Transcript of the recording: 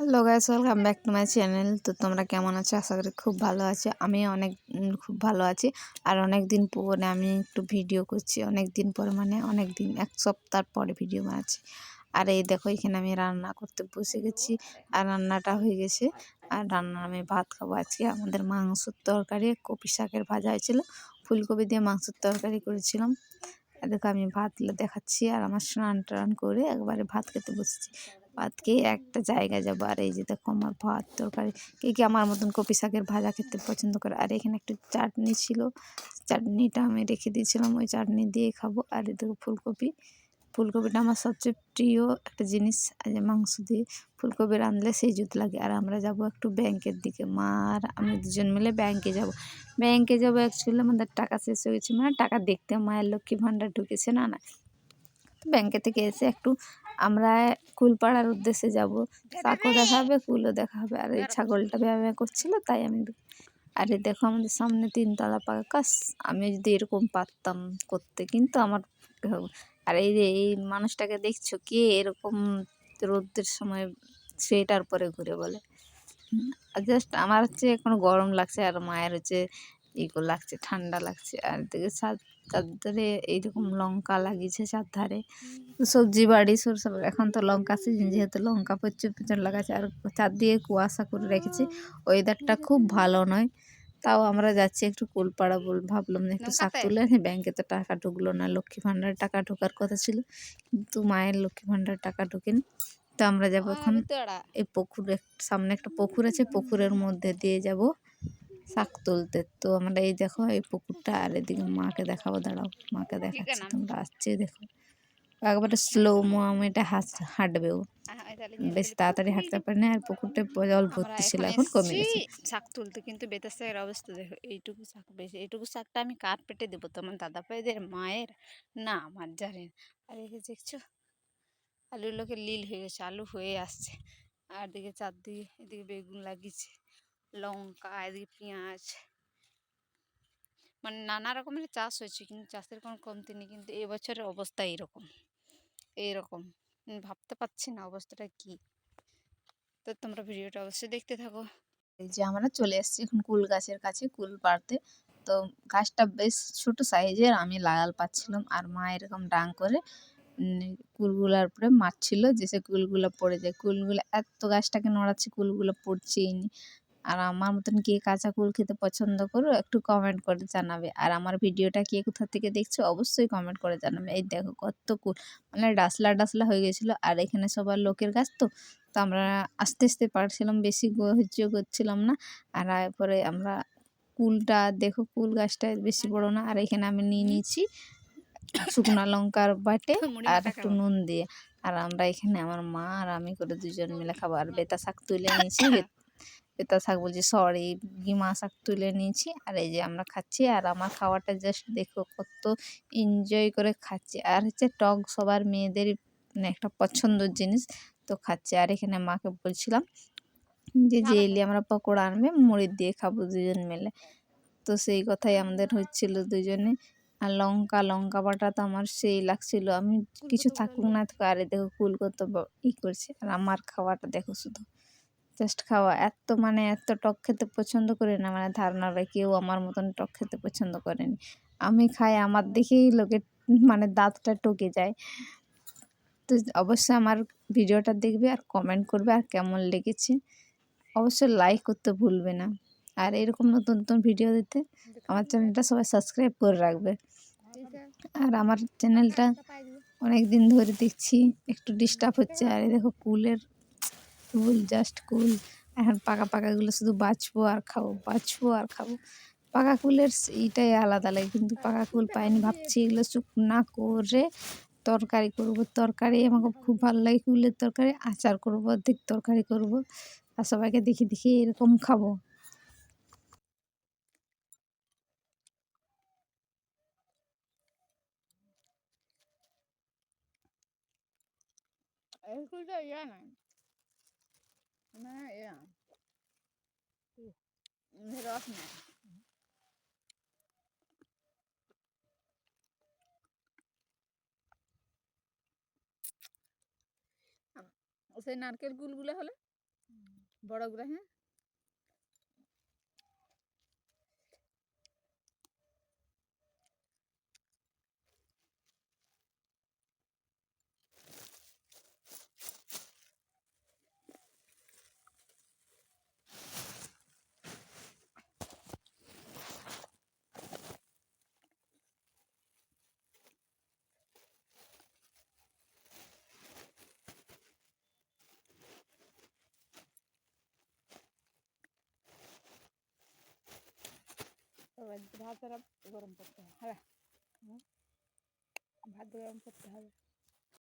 Hello guys welcome back to my channel তো তোমরা কেমন আছো? আশা করি খুব ভালো আছো। আমি অনেক খুব ভালো আছি। আর অনেক দিন পরে আমি একটু ভিডিও করছি। অনেক দিন পরে মানে অনেক দিন, এক সপ্তাহ পরে ভিডিও বানাচ্ছি। আর এই দেখো, এখানে আমি রান্না করতে বসে গেছি। আর রান্নাটা হয়ে গেছে। আর রান্না আমি ভাত খাব আজকে। আমাদের মাংসর তরকারি, কপি শাকের ভাজা হয়েছিল। ফুলকপি দিয়ে মাংসের তরকারি করেছিলাম। দেখো আমি ভাত দেখাচ্ছি আর আমার স্নান টান করে একবারে ভাত খেতে বসেছি। ভাত খেয়ে একটা জায়গায় যাব। আর এই যে দেখো আমার ভাত তরকারি। কে কে আমার মতন কপি শাকের ভাজা খেতে পছন্দ করে? আর এখানে একটু চাটনি ছিল। চাটনিটা আমি রেখে দিয়েছিলাম। ওই চাটনি দিয়ে খাব। আর এদিকে ফুলকপি। ফুলকপিটা আমার সবচেয়ে প্রিয় একটা জিনিস যে মাংস দিয়ে ফুলকপি রাঁধলে সেই জুত লাগে। আর আমরা যাব একটু ব্যাংকের দিকে। মা আর আমি দুজন মিলে ব্যাংকে যাব। ব্যাংকে যাব অ্যাকচুয়ালি আমাদের টাকা শেষ হয়ে গেছে। মানে টাকা দেখতে মায়ের লক্ষ্মী ভাণ্ডার ঢুকেছে না না। তো ব্যাংকে থেকে এসে একটু আমরা কুলপাড়ার উদ্দেশ্যে যাব। চাকও দেখা হবে কুলও দেখা হবে আর এই ছাগলটা ব্যায়াম করছিল, তাই আমি আরে দেখো আমাদের সামনে তিনতলা পাকা কাজ। আমি যদি এরকম পারতাম করতে, কিন্তু আমার আর এই যে এই মানুষটাকে দেখছ কে? এরকম রোদের সময় সোয়েটার পরে ঘুরে বলে। জাস্ট আমার হচ্ছে এখন গরম লাগছে আর মায়ের হচ্ছে ইগো লাগছে, ঠান্ডা লাগছে। আর এদিকে চারধারে এইরকম লঙ্কা লাগিয়েছে চারধারে সবজি বাড়ি সরষে। এখন তো লঙ্কা সিজন যেহেতু লঙ্কা প্রচুর প্রচুর লাগাচ্ছে। আর চারদিকে কুয়াশা করে রেখেছে। ওয়েদারটা খুব ভালো নয়। তাও আমরা যাচ্ছি একটু কুলপাড়া বল ভাবলাম যে একটু শাক তুলে আনি। ব্যাংকে তো টাকা ঢুকলো না লক্ষ্মী ভাণ্ডার টাকা ঢোকার কথা ছিল। কিন্তু মায়ের লক্ষ্মী ভাণ্ডার টাকা ঢোকেনি। তো আমরা যাব এখন এই পুকুরে সামনে একটা পুকুর আছে পুকুরের মধ্যে দিয়ে যাব শাক তুলতে। তো আমরা এই দেখো এই পুকুরটা আর এদিকে মাকে দেখাবো দাঁড়াও। মাকে দেখাচ্ছি তোমরা আসছে দেখো। একবারে স্লো মোমেন্টে হাস হাঁটবে ও বেশ তাড়াতাড়ি হাঁটতে পারে না আর পুকুরটা জল ভর্তি ছিল এখন কমে গেছে। শাক তুলতে কিন্তু বেতার শাকের অবস্থা দেখো এইটুকু শাক বেশি এইটুকু শাকটা আমি কার পেটে দেবো তোমার দাদা ভাইদের মায়ের? না আমার জানেন আর একে দেখছ আলুর লোকে লীল হয়ে গেছে আলু হয়ে আসছে। আর দিকে চারদিকে এদিকে বেগুন লাগিয়েছে লঙ্কা এদিকে পেঁয়াজ। মানে নানা রকমের চাষ হয়েছে কিন্তু চাষের কোনো কমতি নেই কিন্তু এবছরের অবস্থা এইরকম এইরকম। ভাবতে পারছি না অবস্থাটা কি। তো তোমরা ভিডিওটা অবশ্যই দেখতে থাকো। এই যে আমরা চলে এসেছি এখন কুল গাছের কাছে, কুল পাড়তে। তো গাছটা বেশ ছোট সাইজের, আমি লাগাল পাচ্ছিলাম আর মা এরকম ডাং করে কুলগুলার উপরে মারছিল যে সে কুলগুলো পড়ে যায়। কুলগুলো, এত গাছটাকে নড়াচ্ছে, কুলগুলো পড়ছেই নি। আর আমার মতন কে কাঁচা কুল খেতে পছন্দ করো একটু কমেন্ট করে জানাবে। আর আমার ভিডিওটা কে কোথা থেকে দেখছ অবশ্যই কমেন্ট করে জানাবে। এই দেখো কত কুল মানে ডাসলা ডাসলা হয়ে গেছিল। আর এখানে সবার লোকের গাছ তো তো আমরা আস্তে আস্তে পারছিলাম বেশি ধৈর্য করছিলাম না। আর তারপরে আমরা কুলটা দেখো কুল গাছটা বেশি বড় না। আর এখানে আমি নিয়ে নিয়েছি শুকনো লঙ্কার বাটে আর একটু নুন দিয়ে। আর আমরা এখানে আমার মা আর আমি করে দুজন মিলে খাব। আর বেতা শাক তুলে নিয়েছি। বেতা শাক বলছি সরি গিমা শাক তুলে নিয়েছি আর এই যে আমরা খাচ্ছি আর আমার খাওয়াটা জাস্ট দেখো কত এনজয় করে খাচ্ছি। আর হচ্ছে টক সবার মেয়েদেরই মানে একটা পছন্দের জিনিস তো খাচ্ছি। আর এখানে মাকে বলছিলাম যে যে এলি আমরা পকোড়া আনবে মুড়ি দিয়ে খাব দুজন মিলে। তো সেই কথাই আমাদের হচ্ছিল দুজনে আর লঙ্কা লঙ্কা বাটা তো আমার সেই লাগছিল। আমি কিছু থাকুক না থাকুক আরে দেখো কুল কত ই করছে। আর আমার খাওয়াটা দেখো শুধু জাস্ট খাওয়া এত মানে এত টক খেতে পছন্দ করি না। মানে ধারণা রাখি কেউ আমার মতন টক খেতে পছন্দ করেনি। আমি খাই আমার দেখেই লোকে মানে দাঁতটা টকে যায়। তো অবশ্যই আমার ভিডিওটা দেখবে আর কমেন্ট করবে আর কেমন লেগেছে। অবশ্যই লাইক করতে ভুলবে না। আর এরকম নতুন নতুন ভিডিও দিতে আমার চ্যানেলটা সবাই সাবস্ক্রাইব করে রাখবে। আর আমার চ্যানেলটা অনেক দিন ধরে দেখছি একটু ডিস্টার্ব হচ্ছে। আর এই দেখো কুলের কুল জাস্ট কুল এখন পাকা পাকাগুলো শুধু বাছবো আর খাব, বাছবো আর খাব। পাকা কুলের এইটাই আলাদা লাগে, কিন্তু পাকা কুল পাইনি, ভাবছি এগুলো শুকনা করে তরকারি করব। তরকারি আমাকে খুব ভালো লাগে, কুলের তরকারি, আচার করব, অর্ধেক তরকারি করব, আর সবাইকে দেখি দেখি এরকম খাব। এইগুলো ইয়া নাই মানে ইয়া রস নাই সেই নারকেল গুলগুলো হলে বড়গুলো হ্যাঁ ভাত আর গরম করতে হবে। হ্যাঁ? ভাত গরম করতে হবে।